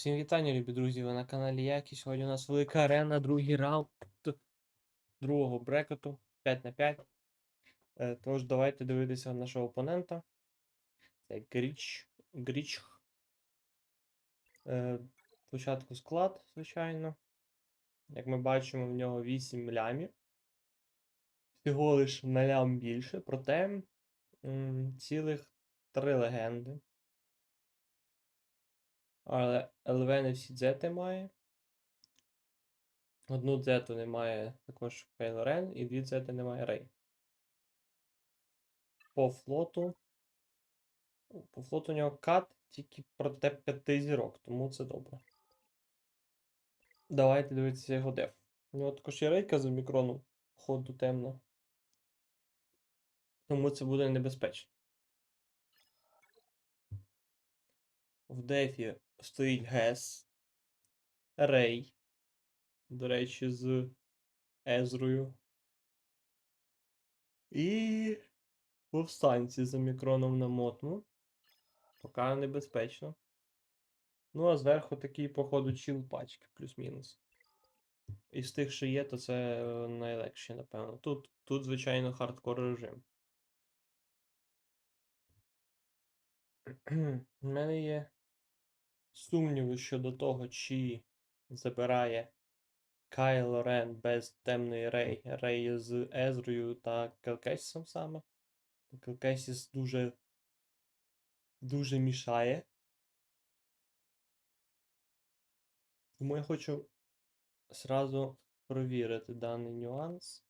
Всім вітання, любі друзі! Ви на каналі Які. Сьогодні у нас велика арена, другий раунд другого брекету 5 на 5. Е, Тож давайте дивитися нашого опонента. Це Гріч. Гріч. Е, Спочатку склад, звичайно. Як ми бачимо, в нього 8 лямів. Всього лиш на лям більше, проте цілих 3 легенди. Але ЛВ не всі дзети має. Одну дзету немає також Кейло Рен, і дві дзети немає Рей. По флоту. По флоту у нього кат тільки проте 5 зірок, тому це добре. Давайте дивитися його деф. У нього також є рейка за мікрону, ходу темно. Тому це буде небезпечно. В дефі стоїть Гес, Рей. До речі, з Езрою. І повстанці за мікроном на мотну. Поки небезпечно. Ну, а зверху такий, походу, чіл пачки, плюс-мінус. Із тих, що є, то це е, найлегше, напевно. Тут, тут звичайно, хардкор режим. У мене є сумніви щодо того, чи забирає Кайло Рен без темної Рей, Рей з Езрою та Келкесісом саме. Келкесіс дуже дуже мішає. Тому я хочу зразу провірити даний нюанс.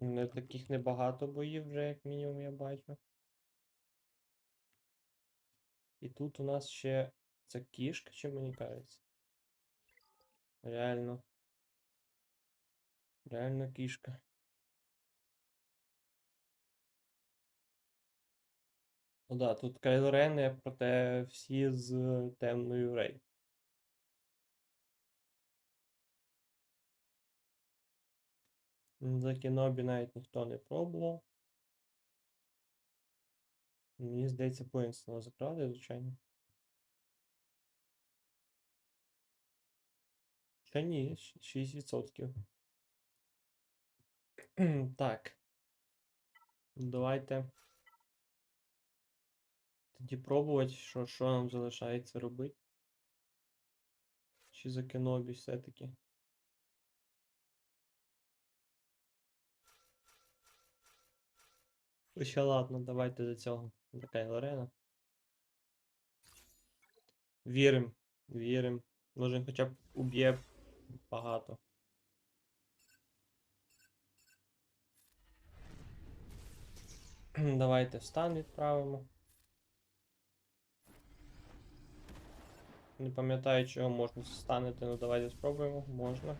Не таких небагато боїв вже, як мінімум, я бачу. І тут у нас ще це кішка, чи мені кажеться? Реально. Реально кішка. Ну да, тут Кайло Рен, проте всі з темною Рей. За Кенобі навіть ніхто не пробував. Мені здається, поінстано закрали, звичайно. Та ні, 6%. Так. Давайте. Тоді пробувати, що, що нам залишається робити. Чи за Кенобі все-таки. Хоча ладно, давайте до цього. До Кайло Рена. Вірим, вірим. Може він хоча б уб'є багато. Давайте в стан відправимо. Не пам'ятаю, чого можна станити, ну давайте спробуємо. Можна.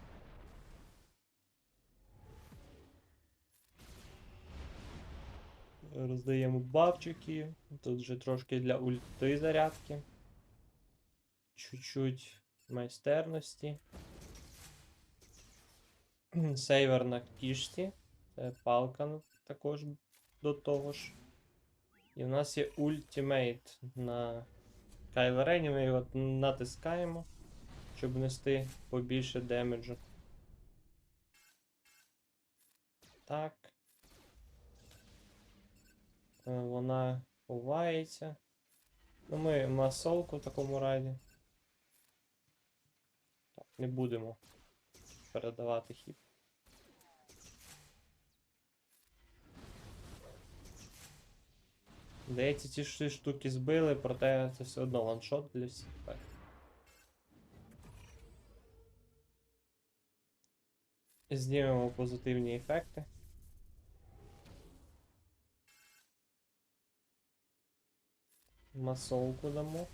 Роздаємо бабчики. Тут вже трошки для ульти зарядки. Чуть-чуть майстерності. Сейвер на кішці. Це палка також до того ж. І в нас є ультимейт на Кайлерені. Ми його натискаємо, щоб нести побільше демеджу. Так. Е, Вона ховається. Ну, ми масовку в такому разі. Так, не будемо передавати хід. Здається, ці всі штуки збили, проте це все одно ваншот для всіх. Так. Знімемо позитивні ефекти. Масовку дамо.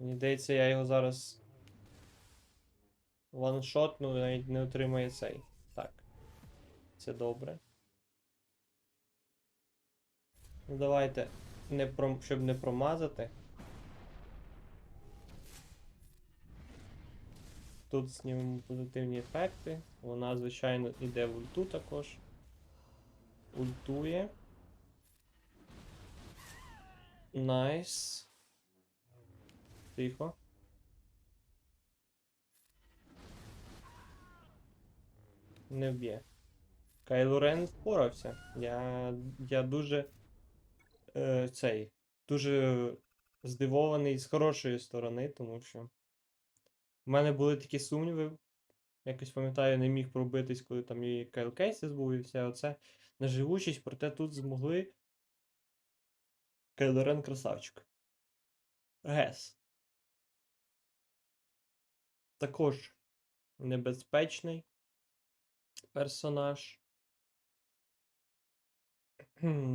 Мені здається, я його зараз ваншотну навіть не отримає цей. Так. Це добре. Ну давайте, не пром... щоб не промазати. Тут знімемо позитивні ефекти. Вона, звичайно, іде в ульту також. Ультує. Найс. Тихо. Не вб'є. Кайло Рен впорався. Я, я дуже е, цей. Дуже здивований з хорошої сторони, тому що в мене були такі сумніви. Якось пам'ятаю, не міг пробитись, коли там і Кейсіс був, і все оце. На живучість, проте тут змогли. Кайло Рен красавчик. Гес. Також небезпечний персонаж.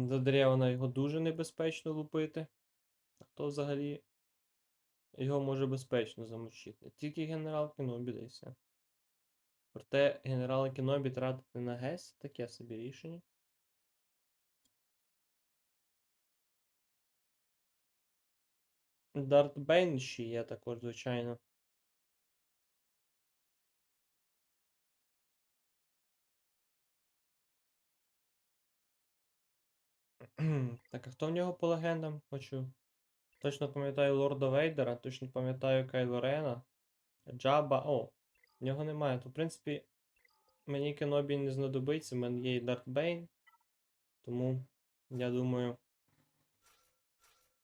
До Древна його дуже небезпечно лупити. Хто взагалі його може безпечно замочити? Тільки генерал Кенобі все. Проте генерала Кенобі тратити на ГЕС таке собі рішення. Дарт ще є також, звичайно. Так, а хто в нього по легендам? Хочу. Точно пам'ятаю Лорда Вейдера, точно пам'ятаю Кайло Рена. Джаба. О, в нього немає. То, в принципі, мені Кенобі не знадобиться, в мене є і Дарт Бейн. Тому, я думаю,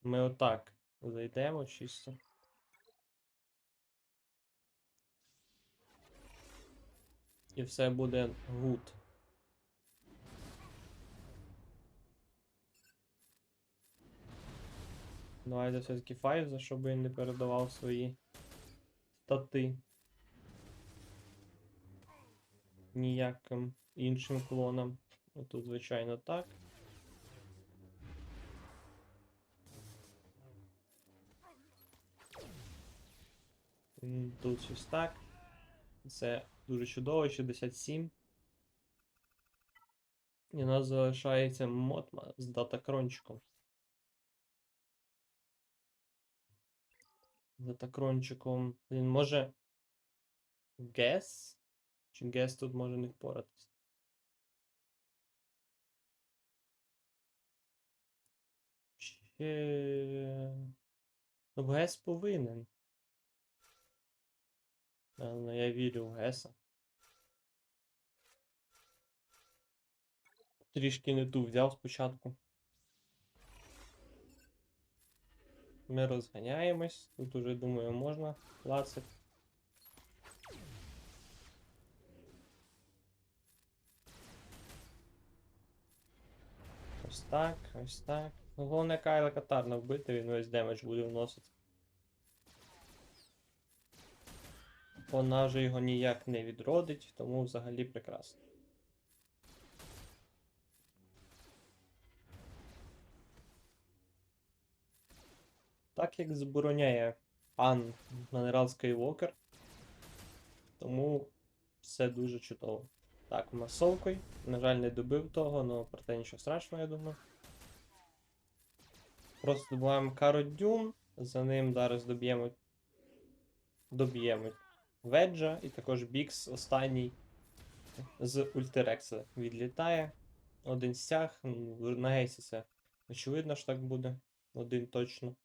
ми отак зайдемо чисто. І все буде гуд. Давайте все-таки Файвза, щоб він не передавав свої стати. Ніяким іншим клонам. Ну, Тут, звичайно, так. Тут щось так. Це дуже чудово, 67. І у нас залишається Мотма з датакрончиком. За такрончиком. Він може. Гес? Чи Гес тут може не впоратись? Ще. Ну, Гес повинен. Але я вірю в Геса. Трішки не ту взяв спочатку. Ми розганяємось. Тут уже, думаю, можна клацати. Ось так, ось так. Головне Кайла Катарна вбити, він весь демедж буде вносити. Вона же його ніяк не відродить, тому взагалі прекрасно. Так як забороняє пан генерал Скайвокер, тому все дуже чудово. Так, масовкою. На жаль, не добив того, але проте нічого страшного, я думаю. Просто добуваємо Каро Дюн, за ним зараз доб'ємо. Доб'ємо Веджа і також Бікс останній з Ультерекса відлітає. Один стяг. На гейсі це очевидно, що так буде. Один точно.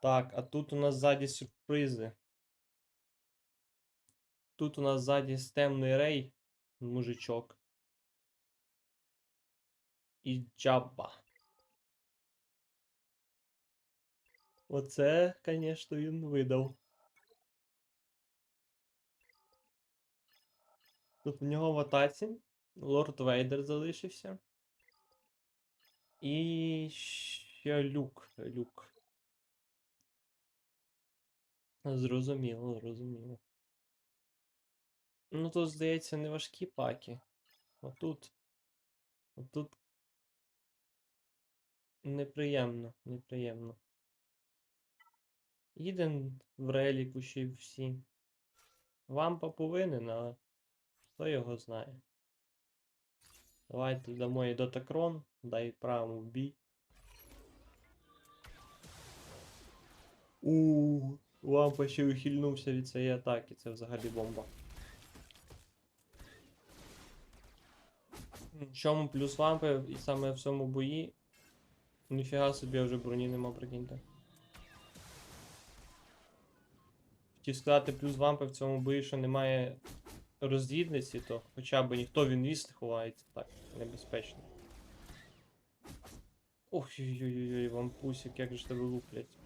Так, а тут у нас ззаді сюрпризи. Тут у нас ззаді стемний рей, мужичок. І джабба. Оце, звісно, він видав. Тут в нього в атаці Лорд Вейдер залишився. І ще люк. Люк. Зрозуміло, зрозуміло. Ну тут, здається, не важкі паки. Отут. Отут. Неприємно, неприємно. Їдем в реліку ще всі. Вампа повинен, але хто його знає. Давайте дамо їй дотакрон, дай правому в бій. У Вампа ще ухильнувся від цієї атаки, це взагалі бомба. Чому плюс лампи і саме в цьому бої. Ніфіга собі вже броні нема, прикиньте. Хотів сказати, плюс вампи в цьому бої, що немає розвідниці, то хоча б ніхто в інвіз ховається так, небезпечно. Ох, ой ой ой вампусик, як же тебе луплять.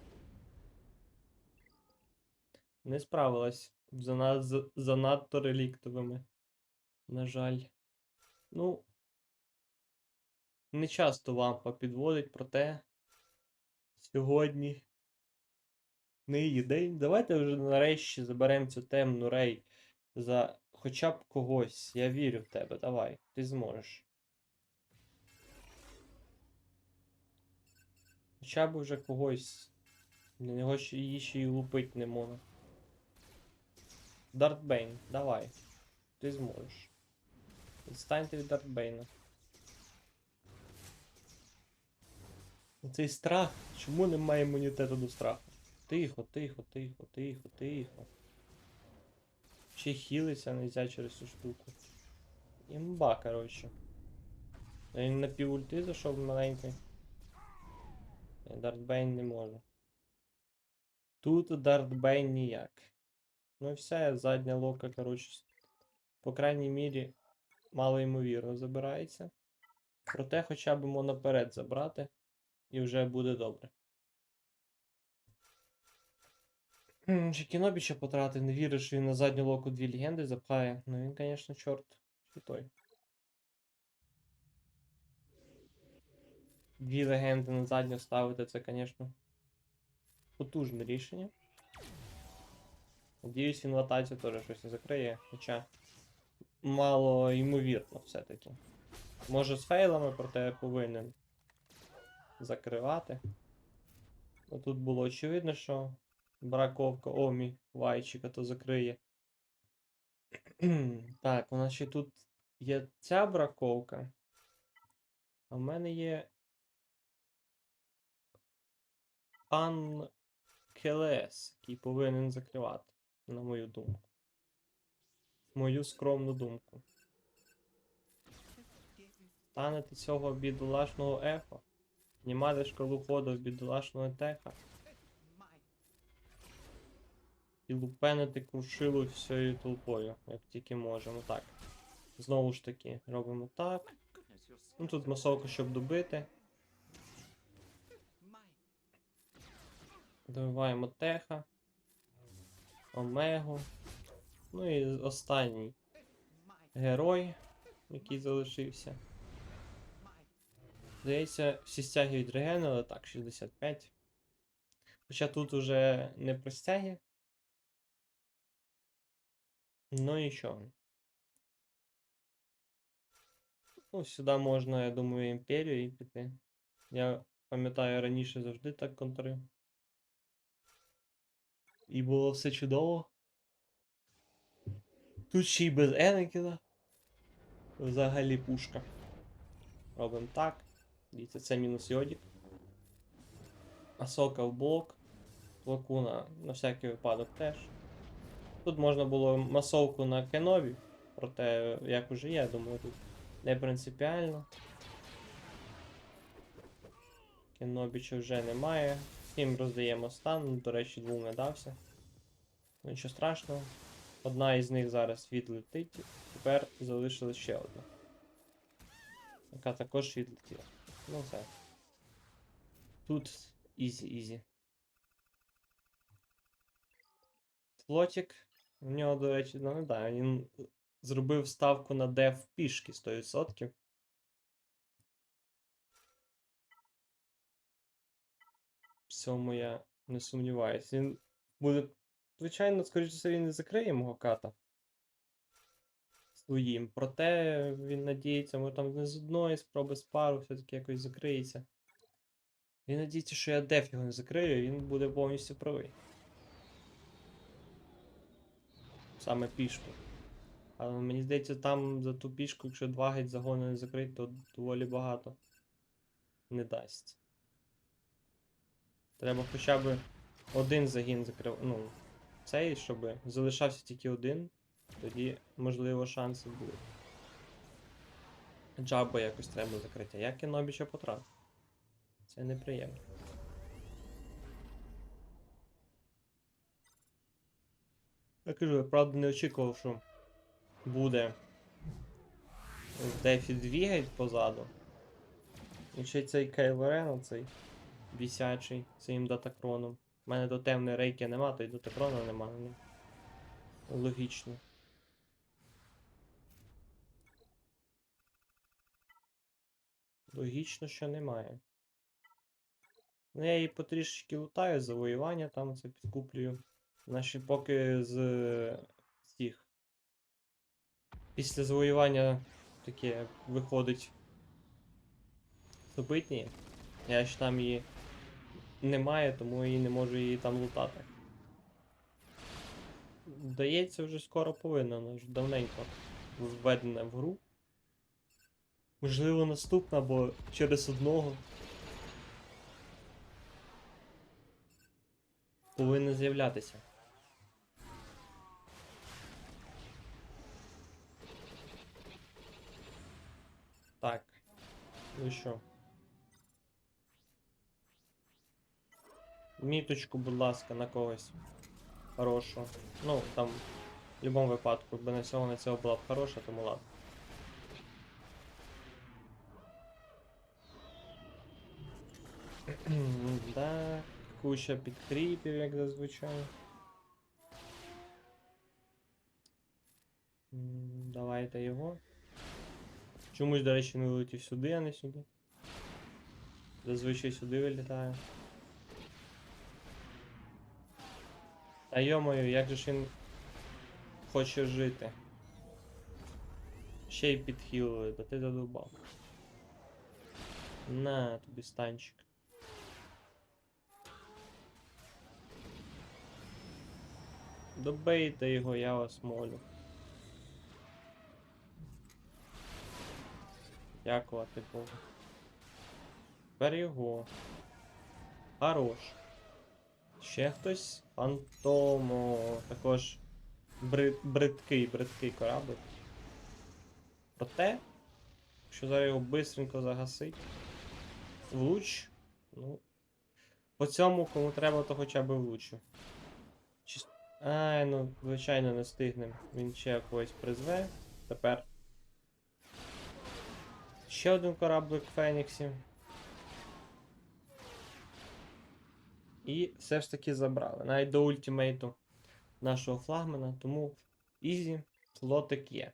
Не справилась. Занадто реліктовими. На жаль. Ну. Не часто лампа підводить, проте сьогодні не її день. Давайте вже нарешті заберемо цю темну рей за хоча б когось. Я вірю в тебе. Давай, ти зможеш. Хоча б вже когось. На нього ще її ще й лупить не можна. Дартбейн, давай. Ти зможеш. Відстаньте від Дартбейна. Цей страх. Чому немає імунітету до страху? Тихо, тихо, тихо, тихо, тихо. Ще хілиться нельзя через цю штуку. Імба, коротше. Він на півульти зайшов маленький. Дартбейн не може. Тут Дартбейн ніяк. Ну і все, задня лока, коротше, по крайній мірі, мало ймовірно забирається. Проте хоча б йому наперед забрати, і вже буде добре. Ще кінобі ще потратив, не віриш, що він на задню локу дві легенди запхає. Ну він, звісно, чорт. Той. Дві легенди на задню ставити, це, звісно, потужне рішення. Надіюсь, він латацію теж щось закриє, хоча мало ймовірно все-таки. Може з фейлами, проте повинен закривати. Ну, тут було очевидно, що браковка Омі Вайчика то закриє. так, у нас ще тут є ця браковка. А в мене є. Пан Келес, який повинен закривати, на мою думку. Мою скромну думку. Станете цього бідолашного ехо. Знімати шкалу ходу бідолашного теха. І лупенити крушилу всією толпою, як тільки можемо. Так. Знову ж таки, робимо так. Ну тут масовка, щоб добити. Добиваємо теха. Омегу. Ну і останній герой, який залишився. Здається, всі реген, але так, 65. Хоча тут уже не про стяги. Ну і що? Ну, сюди можна, я думаю, імперію і піти. Я пам'ятаю, раніше завжди так контрив. І було все чудово. Тут ще й без Енекіна. Взагалі пушка. Робимо так. Дивіться, це мінус йодік. Асока в блок. Лакуна на всякий випадок теж. Тут можна було масовку на Кенові, проте як уже є, думаю, тут не принципіально. Кенобіча вже немає. Всім роздаємо стан, до речі, двом не дався. Нічого страшного. Одна із них зараз відлетить, тепер залишилась ще одна. Яка також відлетіла. Ну все. Тут ізі-ізі. Флотік. У нього, до речі, ну да, він зробив ставку на деф пішки 100%. В цьому я не сумніваюся. Він буде. Звичайно, скоріше все, він не закриє мого ката. Своїм. Проте він надіється, може там не з одної спроби з пару все-таки якось закриється. Він надіється, що я деф його не закрию, і він буде повністю правий. Саме пішку. Але мені здається, там за ту пішку, якщо два геть загони не закрити, то доволі багато не дасть. Треба хоча б один загін закрив. Ну, цей, щоб залишався тільки один, тоді, можливо, шанси будуть. Джабо якось треба закрити. Я кінобіча потратив. Це неприємно. Я кажу, я правда не очікував, що буде Дефі двігать позаду. І ще цей Кейло Рен, цей бісячий своїм датакроном. У мене до темної рейки нема, то й датакрона нема. Ну, логічно. Логічно, що немає. Ну, я її потрішечки лутаю, завоювання там це підкуплюю. Наші поки з цих. Після завоювання таке виходить супитні. Я ж там її немає, тому і не можу її там лутати. Здається, вже скоро повинна, вона ж давненько введена в гру. Можливо, наступна, бо через одного. Повинна з'являтися. Так. Ну що? Міточку, будь ласка, на когось. Хорошу. Ну, там, в будь-якому випадку, якби на цього на цього була б хороша, тому ладно. Так, куча підкріпів, як зазвичай. Давайте його. Чомусь, до речі, не вилетів сюди, а не сюди. Зазвичай сюди вилітає. Та йомою, як же ж він хоче жити. Ще й підхилили, та ти задовбав. На тобі станчик. Добийте його, я вас молю. Дякувати Богу. Тепер його. Хорош. Ще хтось? Фантомо. Також брид, бридкий, бридкий корабль. Проте, якщо зараз його бистренько загасить. Влуч. Ну. По цьому, кому треба, то хоча б влучу. Чис... Ай, ну, звичайно, не встигнем. Він ще когось призве. Тепер. Ще один кораблик Феніксів. І все ж таки забрали. Навіть до ультимейту нашого флагмана, тому ізі лотик є.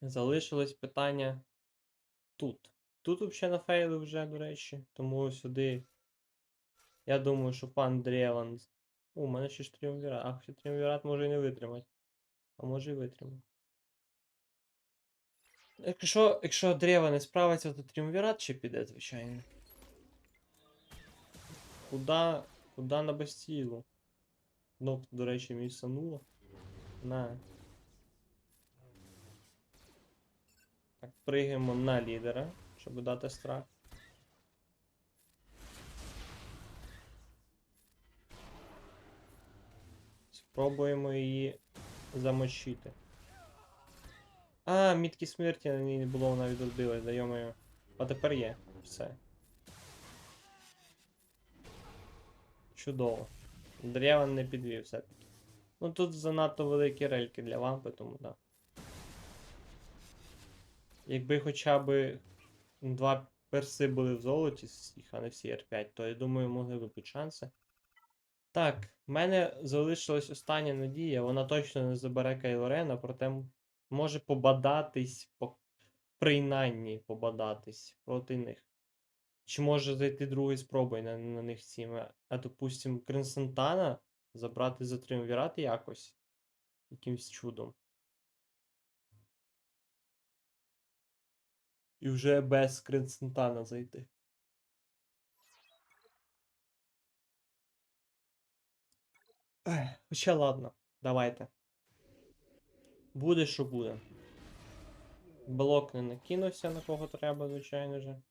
Залишилось питання тут. Тут взагалі нафейли вже, до речі, тому сюди. Я думаю, що пан Древан. У мене ще ж тріумвірат. А, ще тріумвірат може і не витримати. А може і витримати. Якщо, якщо Древа не справиться, то тріумвірат ще піде, звичайно. Куда, куда на Бастілу? Ну, до речі, місануло. На. Так, пригаємо на лідера, щоб дати страх. Спробуємо її замочити. А, мітки смерті на не було, вона відродилась, даємо. А тепер є. Все. Чудово. Древан не підвів все-таки. Ну тут занадто великі рельки для лампи, тому так. Якби хоча б два перси були в золоті, а не всі R5, то я думаю, могли б бути шанси. Так, в мене залишилась остання надія, вона точно не забере Кайлорена, проте може побадатись, по... принаймні побадатись проти них. Чи може зайти другий спробуй на, на них цими, а допустим, Кринсентана забрати за триумвірат якось. Якимсь чудом. І вже без Кринсентана зайти. Ех, Хоча ладно, давайте. Буде, що буде. Блок не накинувся на кого треба, звичайно же.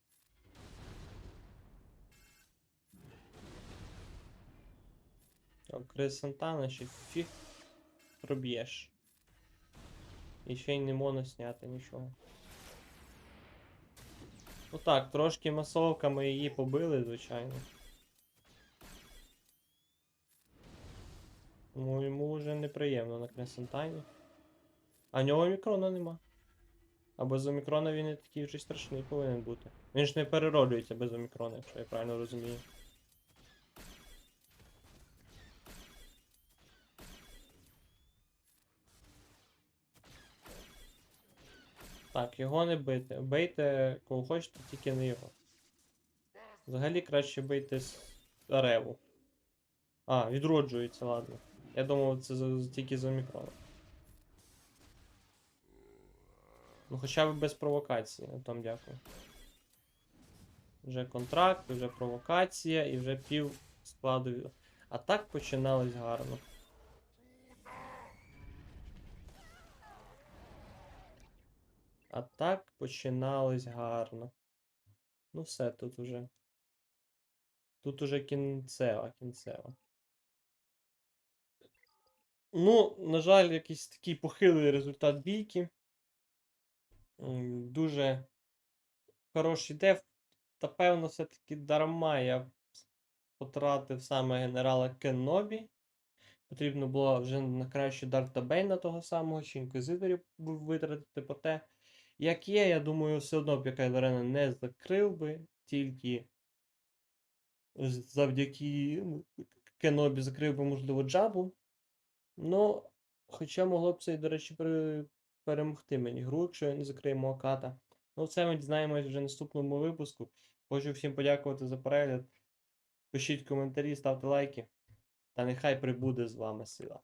Крисантана ще фіг проб'єш. І ще й не можна зняти нічого. Ну так, трошки масовками її побили, звичайно. Ну, йому вже неприємно на Кресентайні. А нього мікрона нема. А без омікрона він не такий вже страшний повинен бути. Він ж не перероджується без омікрона, якщо я правильно розумію. Так, його не бити. Бийте кого хочете, тільки не його. Взагалі краще бийте з Реву. А, відроджується, ладно. Я думав, це тільки за мікрона. Ну хоча б без провокації, там дякую. Вже контракт, вже провокація і вже пів складу. А так починалось гарно. А так починалось гарно. Ну все, тут уже. Тут уже кінцева, кінцева. Ну, на жаль, якийсь такий похилий результат бійки. Дуже хороший деф. Та певно, все-таки дарма я потратив саме генерала Кеннобі. Потрібно було вже на краще Дарта Бейна того самого, чи інквізиторів витратити по те. Як є, я думаю, все одно б я Кайло Рена не закрив би, тільки завдяки Кенобі закрив би, можливо, джабу. Ну, хоча могло б це, до речі, пере- перемогти мені гру, якщо я не закрию мого ката. Ну, це ми дізнаємось вже в наступному випуску. Хочу всім подякувати за перегляд. Пишіть коментарі, ставте лайки. Та нехай прибуде з вами сила.